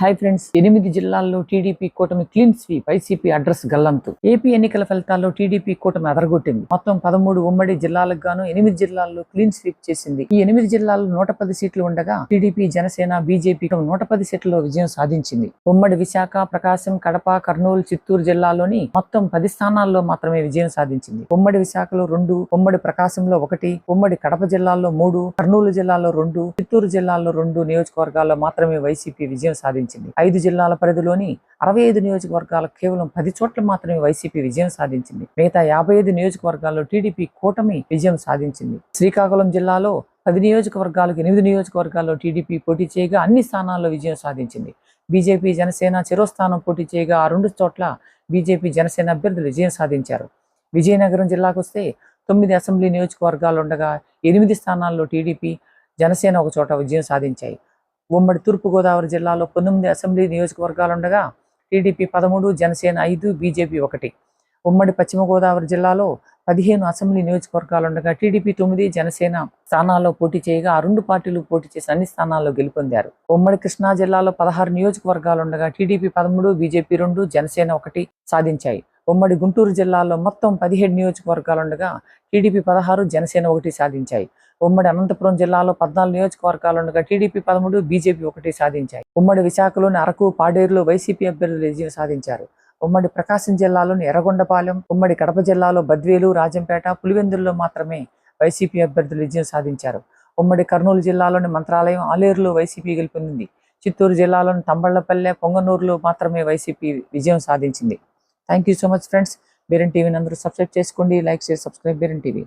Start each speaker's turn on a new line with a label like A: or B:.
A: Hi friends. ఎనిమిది జిల్లాల్లో TDP కూటమి క్లీన్ స్వీప్ వైసీపీ అడ్రస్ గల్లంతు. ఏపీ ఎన్నికల ఫలితాల్లో టీడీపీ కూటమి అదరగొట్టింది. మొత్తం పదమూడు ఉమ్మడి జిల్లాలకు గాను ఎనిమిది జిల్లాల్లో క్లీన్ స్వీప్ చేసింది. ఈ ఎనిమిది జిల్లాల్లో నూట పది సీట్లు ఉండగా టీడీపీ జనసేన బీజేపీ నూట పది సీట్లలో విజయం సాధించింది. ఉమ్మడి విశాఖ ప్రకాశం కడప కర్నూలు చిత్తూరు జిల్లాలోని మొత్తం పది స్థానాల్లో మాత్రమే విజయం సాధించింది. ఉమ్మడి విశాఖలో రెండు ఉమ్మడి ప్రకాశంలో ఒకటి ఉమ్మడి కడప జిల్లాలో మూడు కర్నూలు జిల్లాలో రెండు చిత్తూరు జిల్లాలో రెండు నియోజకవర్గాల్లో మాత్రమే వైసీపీ విజయం సాధించింది. ఐదు జిల్లాల పరిధిలోని అరవై ఐదు నియోజకవర్గాల కేవలం పది చోట్ల మాత్రమే వైసీపీ విజయం సాధించింది. మిగతా యాభై ఐదు నియోజకవర్గాల్లో టీడీపీ కూటమి విజయం సాధించింది. శ్రీకాకుళం జిల్లాలో పది నియోజకవర్గాలకు ఎనిమిది నియోజకవర్గాల్లో టీడీపీ పోటీ చేయగా అన్ని స్థానాల్లో విజయం సాధించింది. బీజేపీ జనసేన చిరోస్థానం పోటీ చేయగా ఆ రెండు చోట్ల బీజేపీ జనసేన అభ్యర్థులు విజయం సాధించారు. విజయనగరం జిల్లాకు వస్తే తొమ్మిది అసెంబ్లీ నియోజకవర్గాలు ఉండగా ఎనిమిది స్థానాల్లో టీడీపీ జనసేన ఒక చోట విజయం సాధించాయి. ఉమ్మడి తూర్పుగోదావరి జిల్లాలో పంతొమ్మిది అసెంబ్లీ నియోజకవర్గాలు ఉండగా టీడీపీ పదమూడు జనసేన ఐదు బీజేపీ ఒకటి. ఉమ్మడి పశ్చిమ గోదావరి జిల్లాలో పదిహేను అసెంబ్లీ నియోజకవర్గాలు ఉండగా టీడీపీ తొమ్మిది జనసేన స్థానాల్లో పోటీ చేయగా ఆ రెండు పార్టీలు పోటీ చేసి అన్ని స్థానాల్లో గెలుపొందారు. ఉమ్మడి కృష్ణా జిల్లాలో పదహారు నియోజకవర్గాలు ఉండగా టీడీపీ పదమూడు బీజేపీ రెండు జనసేన ఒకటి సాధించాయి. ఉమ్మడి గుంటూరు జిల్లాలో మొత్తం పదిహేడు నియోజకవర్గాలు ఉండగా టీడీపీ పదహారు జనసేన ఒకటి సాధించాయి. ఉమ్మడి అనంతపురం జిల్లాలో పద్నాలుగు నియోజకవర్గాలు ఉండగా టీడీపీ పదమూడు బీజేపీ ఒకటి సాధించాయి. ఉమ్మడి విశాఖలోని అరకు పాడేరులో వైసీపీ అభ్యర్థులు విజయం సాధించారు. ఉమ్మడి ప్రకాశం జిల్లాలోని ఎర్రగొండపాలెం ఉమ్మడి కడప జిల్లాలో బద్వేలు రాజంపేట పులివెందుల్లో మాత్రమే వైసీపీ అభ్యర్థులు విజయం సాధించారు. ఉమ్మడి కర్నూలు జిల్లాలోని మంత్రాలయం ఆలేరులో వైసీపీ గెలుపొందింది. చిత్తూరు జిల్లాలోని తంబళ్ళపల్లె పొంగనూరులో మాత్రమే వైసీపీ విజయం సాధించింది. Thank you so much friends బేరన్ టీవీని అందరూ సబ్స్క్రైబ్ చేసుకోండి. లైక్ చేసి సబ్స్క్రైబ్ బేరన్ టీవీ